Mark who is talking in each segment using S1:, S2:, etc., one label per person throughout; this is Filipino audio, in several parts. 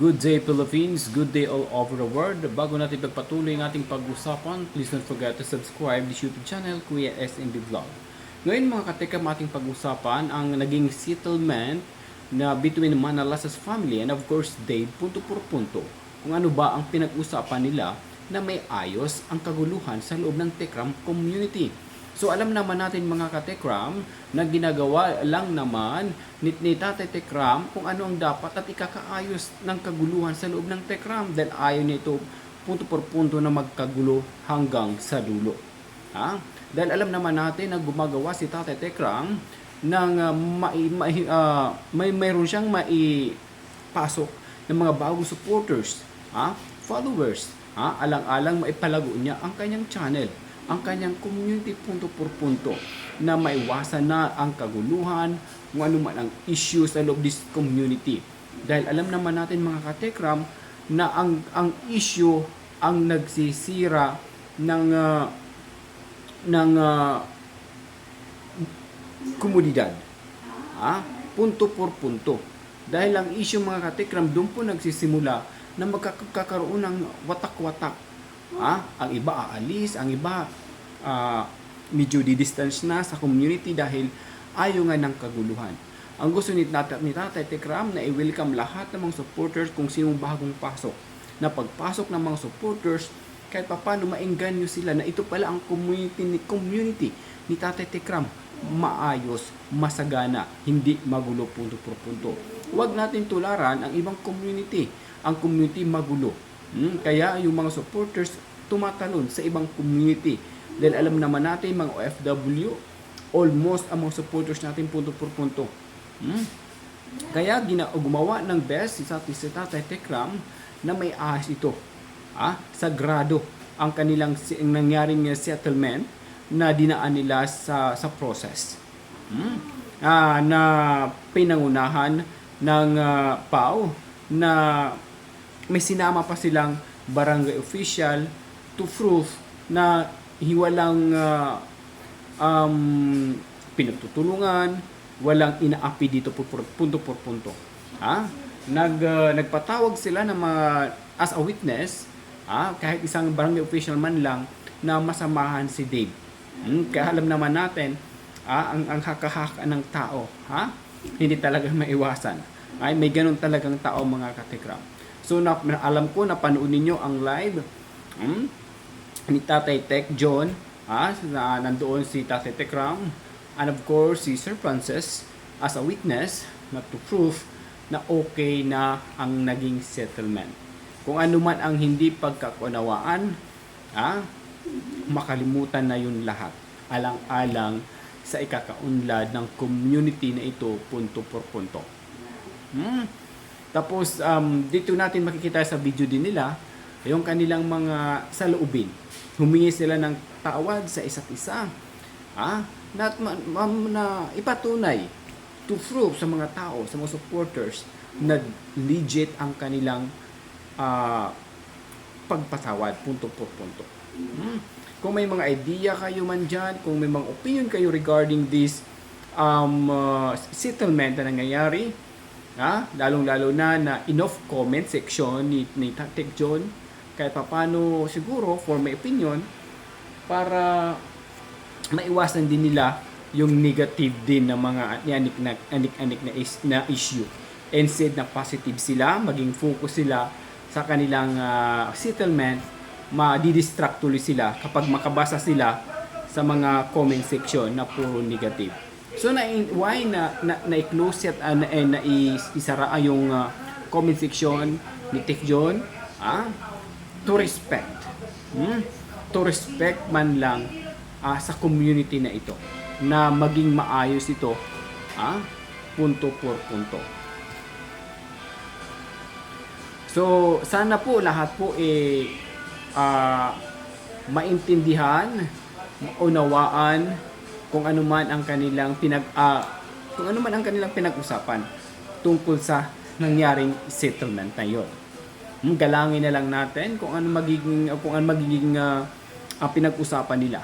S1: Good day Philippines, good day all over the world. Bago natin pagpatuloy ang ating pag-usapan, please don't forget to subscribe this YouTube channel, Kuya SMB Vlog. Ngayon mga katekam ating pag-usapan ang naging settlement na between Manalasas family and of course Dave punto por punto. Kung ano ba ang pinag-usapan nila na may ayos ang kaguluhan sa loob ng Tekram community. So alam naman natin mga katekram na ginagawa lang naman ni, ni Tatay Tekram kung ano ang dapat at ikakaayos ng kaguluhan sa loob ng Tekram dahil ayaw niya ito punto por punto na magkagulo hanggang sa dulo. Ha? Dahil alam naman natin na gumagawa si Tatay Tekram ng uh, mai, mai, ah, may mayroon siyang maipasok ng mga bagong supporters, ha? followers, ha? alang-alang maipalago niya ang kanyang channel ang kanyang community punto por punto na maiwasan na ang kaguluhan, kung ano man ang issues sa loob this community. Dahil alam naman natin mga katekram na ang ang issue ang nagsisira ng ah, ng ah, komunidad. Ha? Punto por punto. Dahil ang issue mga katekram doon po nagsisimula na magkakaroon ng watak-watak. Ha? Ang iba aalis, ang iba ah, medyo di-distance na sa community dahil ayaw nga ng kaguluhan. Ang gusto ni, Tata, ni Tatay Tekram na i-welcome lahat ng mga supporters kung sinong bagong pasok. Na pagpasok ng mga supporters, kahit paano maengganyo sila na ito pala ang community ni, community ni Tatay Tekram. Maayos, masagana, hindi magulo punto por punto. Huwag natin tularan ang ibang community. Ang community magulo. Hmm, Kaya yung mga supporters tumatalon sa ibang community. Dahil alam naman natin mga OFW, almost ang mga supporters natin punto por punto. Hmm? Kaya gina gumawa ng best si Tatay si Tatay Tekram na may ahas ito. Ah, sagrado ang kanilang ang nangyaring settlement na dinaan nila sa sa process. Hmm? Ah, na pinangunahan ng uh, PAO na may sinama pa silang barangay official to prove na hiwalang uh, um, pinagtutulungan, walang inaapi dito por, punto por punto. Ha? Nag, uh, nagpatawag sila ng mga, as a witness, ha? kahit isang barangay official man lang, na masamahan si Dave. Hmm? Kaya alam naman natin, ah, ang, ang hakahaka ng tao, ha? hindi talaga maiwasan. Ay, may ganun talagang tao mga katikram. So, na, alam ko, napanood ninyo ang live hmm? ni Tatay Tech John, ha? na nandoon si Tatay Tech Ram, and of course, si Sir Francis as a witness na to prove na okay na ang naging settlement. Kung ano man ang hindi pagkakunawaan, ha? makalimutan na yun lahat. Alang-alang sa ikakaunlad ng community na ito punto por punto. Hmm. Tapos um, dito natin makikita sa video din nila yung kanilang mga saloobin. Humingi sila ng tawad sa isa't isa. Ah, na, ma, na ipatunay to prove sa mga tao, sa mga supporters na legit ang kanilang ah, pagpatawad punto por punto. Hmm. Kung may mga idea kayo man dyan, kung may mga opinion kayo regarding this um, uh, settlement na nangyayari, ha? lalong-lalo na na enough comment section ni, ni Tactic John, kahit papano siguro for my opinion, para maiwasan din nila yung negative din ng mga anik na anik-anik na, is, na issue. Instead na positive sila, maging focus sila sa kanilang ah, settlement, ma-distract tuloy sila kapag makabasa sila sa mga comment section na puro negative. So na why na na, na-close at uh, na, eh, na is- isara yung ah, comment section ni Tech John? Ah, to respect. Hmm? To respect man lang ah, sa community na ito na maging maayos ito ah, punto por punto. So, sana po lahat po eh ah, maintindihan, maunawaan kung ano man ang kanilang pinag ah, kung ano man ang kanilang pinag-usapan tungkol sa nangyaring settlement na 'yon. Hmm, Galangin na lang natin kung ano magiging kung ano magiging ah, ang pinag-usapan nila.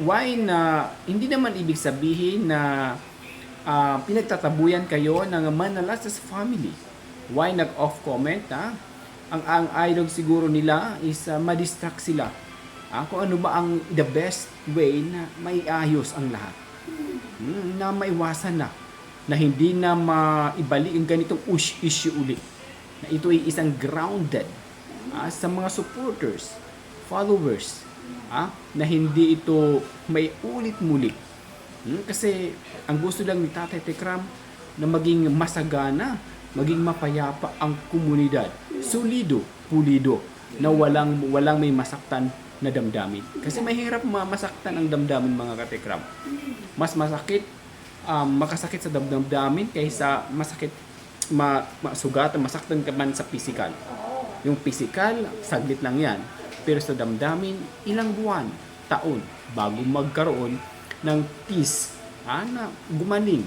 S1: Why na hindi naman ibig sabihin na ah, pinagtatabuyan kayo ng Manalasas family Why nag-off comment? Ha? Ang, ang idol siguro nila is uh, ma-distract sila. Ah, kung ano ba ang the best way na maiayos ang lahat. Hmm, na maiwasan na. Na hindi na maibalik yung ganitong ush issue ulit. Na ito ay isang grounded ah, sa mga supporters, followers, ah, na hindi ito may ulit muli. Hmm, kasi ang gusto lang ni Tatay Tekram na maging masagana, maging mapayapa ang komunidad. Solido, pulido, na walang walang may masaktan na damdamin. Kasi mahirap ma- masaktan ang damdamin mga katekram. Mas masakit um, makasakit sa damdamin kaysa masakit ma, masugatan, masaktan ka man sa physical. Yung physical, saglit lang yan. Pero sa damdamin, ilang buwan, taon, bago magkaroon ng peace, ah, na gumaling.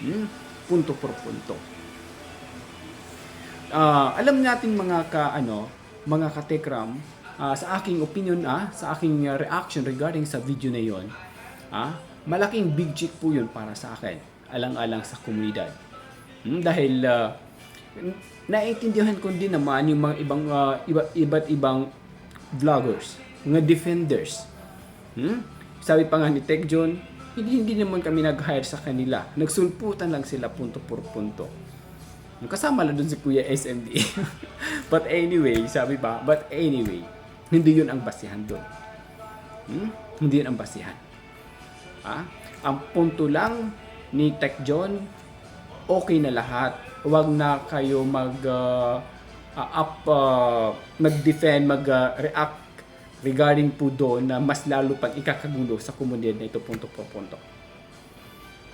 S1: Hmm? Punto por punto. Ah, alam natin mga ka ano, mga katekram, ah, sa aking opinion ah, sa aking ah, reaction regarding sa video na 'yon, ah, malaking big check po 'yun para sa akin, alang-alang sa komunidad. Hmm, dahil ah, n- naiintindihan ko din naman yung mga ibang ah, iba, iba't ibang vloggers, mga defenders. Hmm? Sabi pa nga ni Tech John, hindi, hindi naman kami nag-hire sa kanila. Nagsulputan lang sila punto por punto. Kasama lang dun si Kuya SMD. but anyway, sabi ba? But anyway, hindi yun ang basihan dun. Hmm? Hindi yun ang basihan. Ha? Ang punto lang ni Tech John, okay na lahat. Huwag na kayo mag uh, uh, up uh, mag-defend, mag-react regarding po doon na mas lalo pang ikakagulo sa komunidad na ito punto por punto.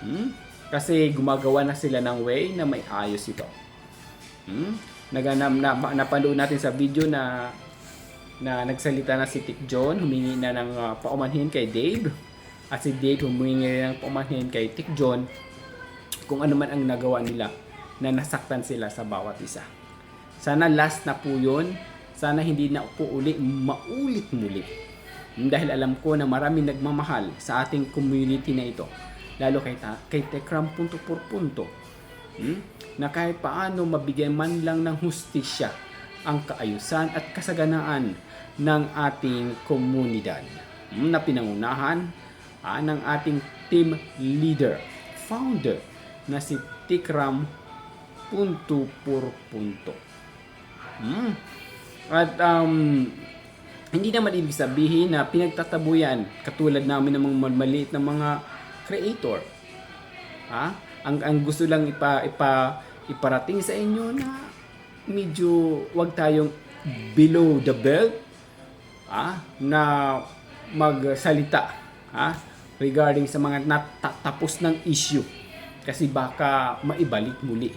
S1: Hmm? Kasi gumagawa na sila ng way na may ayos ito. Hmm? Naganam na napanood natin sa video na na nagsalita na si Tick John, humingi na ng uh, paumanhin kay Dave. At si Dave humingi ng paumanhin kay Tick John kung ano man ang nagawa nila na nasaktan sila sa bawat isa. Sana last na po yun. Sana hindi na po uli maulit muli. Dahil alam ko na marami nagmamahal sa ating community na ito. Lalo kay, ta- kay Tekram punto por punto. Hmm? Na kahit paano mabigyan man lang ng hustisya ang kaayusan at kasaganaan ng ating komunidad. Hmm? Na pinangunahan ah, ng ating team leader, founder na si Tikram punto por punto. Hmm. At um, hindi naman ibig sabihin na pinagtatabuyan katulad namin ng mga maliit na mga creator. Ha? Ang ang gusto lang ipa, ipa iparating sa inyo na medyo wag tayong below the belt ha? na magsalita ha? regarding sa mga natatapos ng issue kasi baka maibalik muli.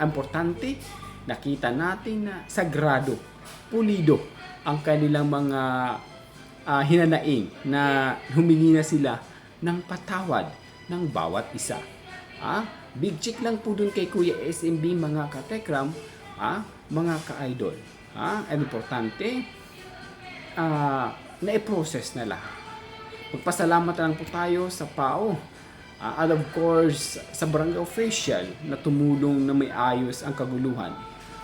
S1: Importante, nakita natin na sagrado, pulido ang kanilang mga ah, hinanaing na humingi na sila ng patawad ng bawat isa. Ah, big check lang po dun kay Kuya SMB mga katekram, ah, mga ka-idol. Ah, importante, ah, na-process na lahat. Magpasalamat lang po tayo sa PAO. Ah, and of course, sa barangay official na tumulong na may ayos ang kaguluhan.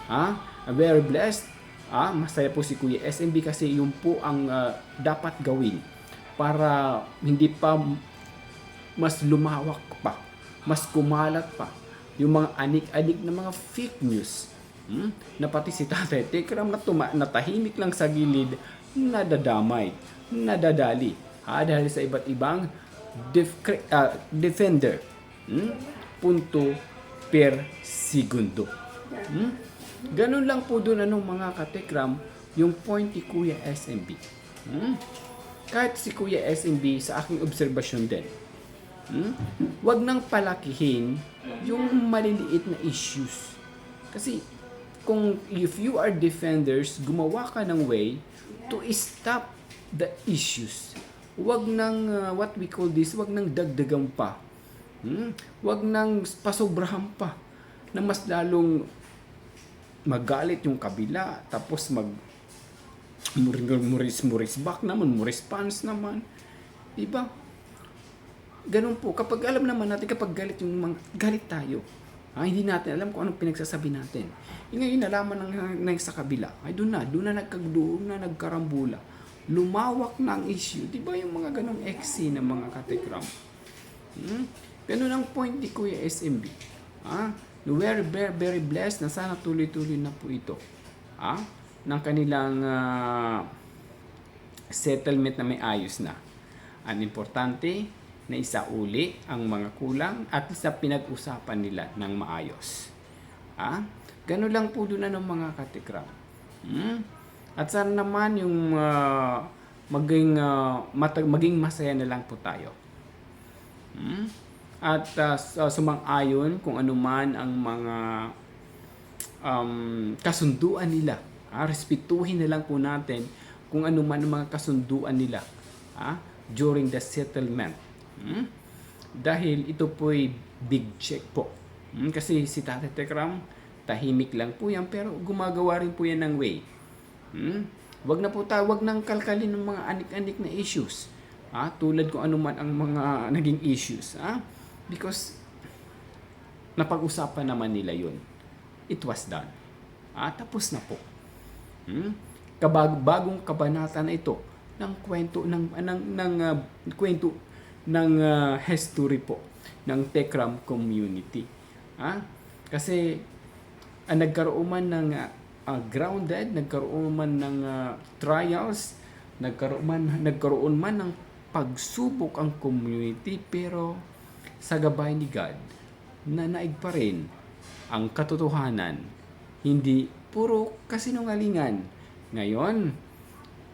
S1: Ah, very blessed. Ah, masaya po si Kuya SMB kasi yun po ang ah, dapat gawin para hindi pa mas lumawak pa, mas kumalat pa yung mga anik-anik na mga fake news. Hmm? Na pati si Tatay Tekram na tuma- natahimik lang sa gilid, nadadamay, nadadali. Dahil sa iba't ibang def- cre- ah, defender. Hmm? Punto per segundo. Hmm? Ganun lang po doon anong mga katekram yung point ni Kuya SMB. Hmm? Kahit si Kuya SMB sa aking obserbasyon din. Hmm? Huwag nang palakihin yung maliliit na issues. Kasi kung if you are defenders, gumawa ka ng way to stop the issues. Huwag nang uh, what we call this, huwag nang dagdagan pa. Hmm? Huwag nang pasobrahan pa na mas lalong magalit yung kabila tapos mag muris muris back naman, muris pants naman. Diba? Ganun po. Kapag alam naman natin, kapag galit yung mga, galit tayo. Ah, hindi natin alam kung anong pinagsasabi natin. E ngayon, nalaman ng, ng sa kabila. Ay, doon na, doon na, nagkag, doon na nagkarambula. Lumawak na ang issue. Di ba yung mga ganong exe ng mga katekram? Hmm? Ganun ang point ni Kuya SMB. Ah, we're very, very blessed na sana tuloy-tuloy na po ito. Ah, ng kanilang ah, settlement na may ayos na. Ang importante na isauli ang mga kulang at sa pinag-usapan nila ng maayos. Ah, ganun lang po doon ng mga katikram. Hmm? At sana naman yung ah, maging, ah, matag- maging masaya na lang po tayo. Hmm? At uh, sumang-ayon kung ano man ang mga um, kasunduan nila. Ah, respetuhin na lang po natin kung ano man ang mga kasunduan nila ah, during the settlement. Hmm? Dahil ito po'y big check po. Hmm? Kasi si Tate Tekram, tahimik lang po yan pero gumagawa rin po yan ng way. Hmm? Wag na po tayo, wag nang kalkalin ng mga anik-anik na issues. Ah, tulad kung ano man ang mga naging issues. Ah? Because napag-usapan naman nila yun. It was done. Ah, tapos na po. Hmm? Kabag bagong kabanata na ito ng kwento ng ng ng ah, kwento ng ah, history po ng Tekram community. Ah? Kasi ah, nagkaroon man ng ah, grounded, nagkaroon man ng ah, trials, nagkaroon man nagkaroon man ng pagsubok ang community pero sa gabay ni God nanaig pa rin ang katotohanan hindi puro kasinungalingan ngayon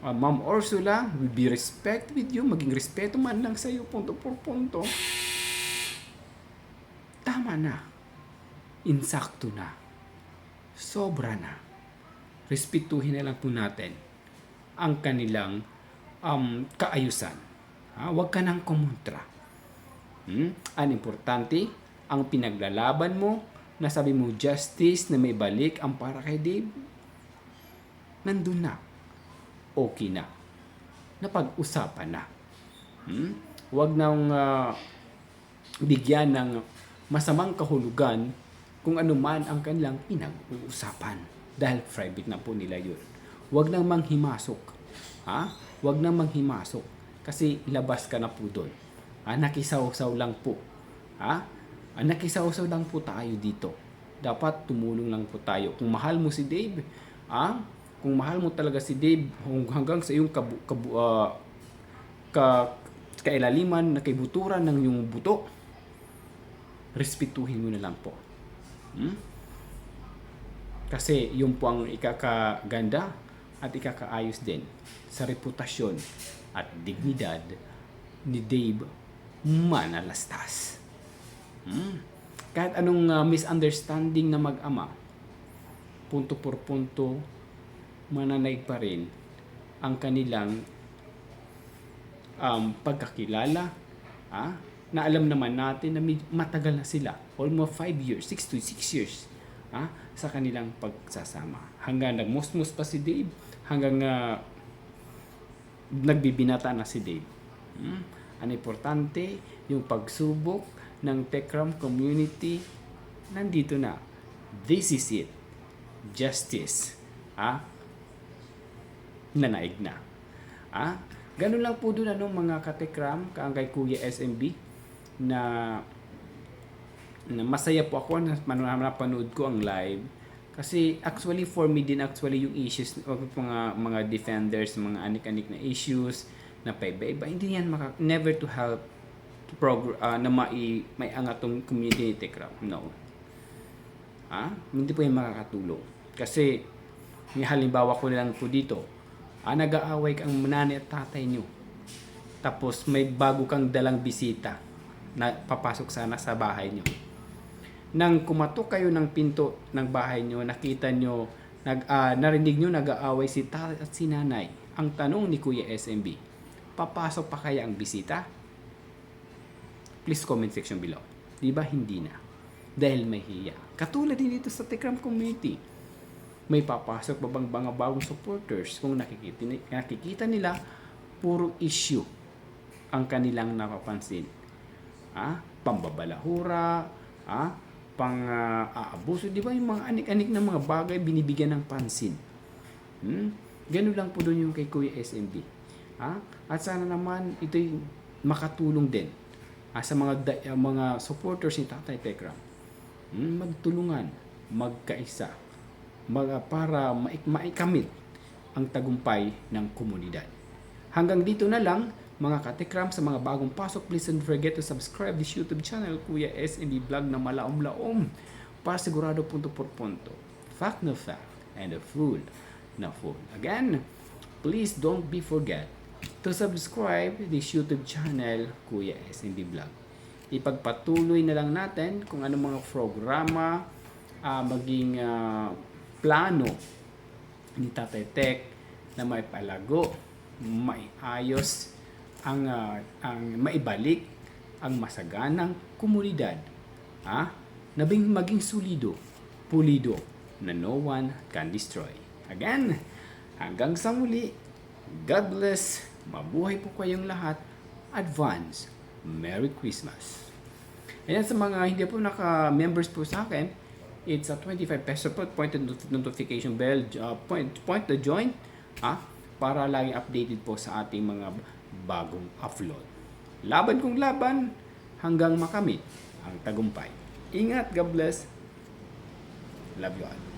S1: ah, Ma'am Ursula will be respect with you maging respeto man lang sa iyo punto por punto tama na insakto na sobra na respetuhin na lang po natin ang kanilang um, kaayusan. Ha? Huwag ka nang kumontra. Hmm? Ang importante, ang pinaglalaban mo, nasabi mo justice na may balik ang para kay Dave, nandun na. Okay na. Napag-usapan na. Hmm? Huwag nang ah, bigyan ng masamang kahulugan kung ano man ang kanilang pinag-uusapan. Dahil private na po nila yun. Huwag nang manghimasok. Ha? Huwag nang manghimasok. Kasi ilabas ka na po doon. Ha? Nakisaw-saw lang po. Ha? Ah, nakisaw-saw lang po tayo dito. Dapat tumulong lang po tayo. Kung mahal mo si Dave, ha? Kung mahal mo talaga si Dave hanggang sa iyong kabu, kabu, ah, ka, kailaliman na kaibuturan ng iyong buto, respetuhin mo na lang po. Hmm? Kasi yun po ang ikakaganda at ikakaayos din sa reputasyon at dignidad ni Dave Manalastas. Hmm? Kahit anong uh, misunderstanding na mag-ama, punto por punto, mananaig pa rin ang kanilang um, pagkakilala, ah, na alam naman natin na matagal na sila, almost 5 years, 6 to 6 years, ah, sa kanilang pagsasama. Hanggang nagmusmus pa si Dave, hanggang uh, nagbibinata na si Dave. Hmm? Ang importante, yung pagsubok ng Tekram community, nandito na. This is it. Justice. Ah? Nanaig na. Ah? Ganun lang po doon ano, mga katekram, kaang kay Kuya SMB, na, na masaya po ako na napanood ko ang live. Kasi actually for me din actually yung issues mga mga defenders, mga anik-anik na issues na paiba-iba, hindi yan maka, never to help to progr- ah, na mai, may angat tong community crowd. No. Ah, hindi po yung makakatulong. Kasi may halimbawa ko lang po dito. Ah, nag-aaway kang nanay at tatay nyo. Tapos may bago kang dalang bisita na papasok sana sa bahay nyo. Nang kumatok kayo ng pinto ng bahay nyo, nakita nyo, nag, ah, narinig nyo nag-aaway si tatay at si nanay. Ang tanong ni Kuya SMB, papasok pa kaya ang bisita? Please comment section below. Di ba hindi na? Dahil may hiya. Katulad din dito sa Tekram community. May papasok ba bang mga bagong supporters kung nakikita, nakikita nila puro issue ang kanilang napapansin. Ah, pambabalahura, ah, pang ah, aabuso. Di ba yung mga anik-anik na mga bagay binibigyan ng pansin. Hmm? Ganun lang po doon yung kay Kuya SMB. Ha? At sana naman ito'y makatulong din ah, sa mga da- ah, mga supporters ni Tatay Tekram. Hmm? Magtulungan, magkaisa, mag, para maik- maikamit ang tagumpay ng komunidad. Hanggang dito na lang, mga katekram, sa mga bagong pasok, please don't forget to subscribe this YouTube channel, Kuya SMB Vlog na malaom-laom para sigurado punto por punto. Fact na fact and a fool na fool. Again, please don't be forget to subscribe this YouTube channel, Kuya SMB Vlog. Ipagpatuloy na lang natin kung ano mga programa, ah, maging ah, plano ni Tatay Tek na may palago, maiayos ang ah, ang maibalik ang masaganang komunidad. Ha? Nabing maging solido, pulido na no one can destroy. Again, hanggang sa muli, God bless, mabuhay po kayong lahat, advance, Merry Christmas. Ayan sa mga hindi po naka-members po sa akin, it's a 25 peso po, point the not- notification bell, uh, point, point the join, ha? para lagi updated po sa ating mga bagong upload. Laban kong laban hanggang makamit ang tagumpay. Ingat, God bless. Love you all.